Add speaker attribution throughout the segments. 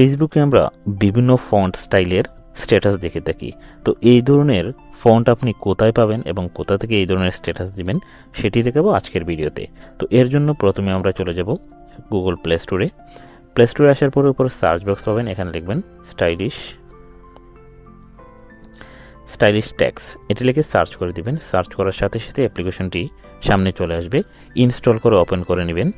Speaker 1: ফেসবুকে আমরা বিভিন্ন ফন্ট স্টাইলের স্ট্যাটাস দেখে থাকি। তো এই ধরনের ফন্ট আপনি কোথায় পাবেন এবং কোথা থেকে এই ধরনের স্ট্যাটাস দিবেন, সেটি দেখাবো আজকের ভিডিওতে। তো এর জন্য প্রথমে আমরা চলে যাব গুগল প্লে স্টোরে প্লে স্টোরে আসার পরে উপরে সার্চ বক্স পাবেন, এখানে লিখবেন স্টাইলিশ স্টাইলিশ ট্যাক্স এটি লিখে সার্চ করে দিবেন। সার্চ করার সাথে সাথে অ্যাপ্লিকেশনটি সামনে চলে আসবে। ইনস্টল করে ওপেন করে নেবেন।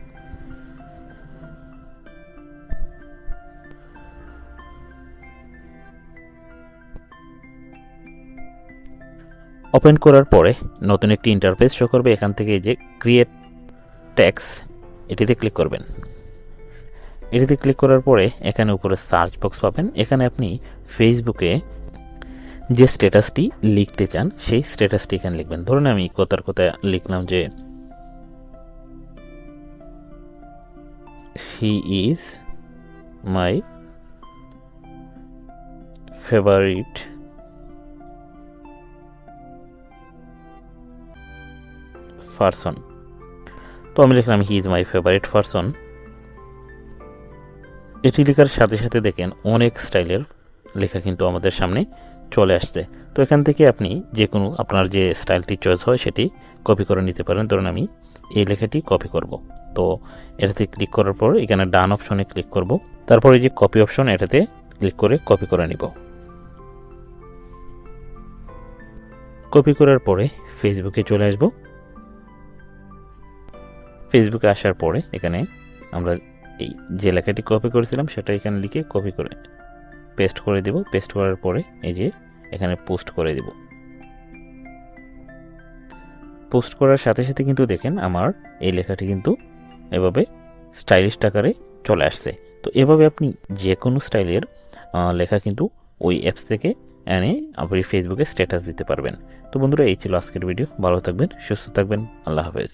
Speaker 1: ওপেন করার পরে নতুন একটি ইন্টারফেস শো করবে, এখান থেকে যে ক্রিয়েট ট্যাক্স এটিতে ক্লিক করবেন। এটিতে ক্লিক করার পরে এখানে উপরে সার্চ বক্স পাবেন। এখানে আপনি ফেসবুকে যে স্ট্যাটাসটি লিখতে চান, সেই স্ট্যাটাসটি এখানে লিখবেন। ধরুন আমি কথার কথা লিখলাম যে he is my favourite person তো আমি লিখলাম he is my favourite person এটি লেখার সাথে সাথে দেখেন অনেক স্টাইলের লেখা কিন্তু আমাদের সামনে চলে আসছে। তো এখান থেকে আপনি যে কোনো আপনার যে স্টাইলটি চয়েস হয় সেটি কপি করে নিতে পারেন। ধরুন আমি এই লেখাটি কপি করব। তো এটাতে ক্লিক করার পর এখানে ডান অপশনে ক্লিক করব। তারপরে যে কপি অপশন এটাতে ক্লিক করে কপি করে নিব। কপি করার পরে ফেসবুকে চলে আসব। ফেসবুকে আসার পরে এখানে আমরা এই যে লেখাটি কপি করেছিলাম, সেটা এখানে লিখে কপি করে পেস্ট করে দিব। পেস্ট করার পরে এই যে এখানে পোস্ট করে দিব। পোস্ট করার সাথে সাথে কিন্তু দেখেন আমার এই লেখাটি কিন্তু এভাবে স্টাইলিশ আকারে চলে আসছে। তো এভাবে আপনি যে কোনো স্টাইলের লেখা কিন্তু ওই অ্যাপস থেকে এনে আপনি ফেসবুকে স্ট্যাটাস দিতে পারবেন। তো বন্ধুরা, এই ছিল আজকের ভিডিও ভালো থাকবেন, সুস্থ থাকবেন। আল্লাহ হাফেজ।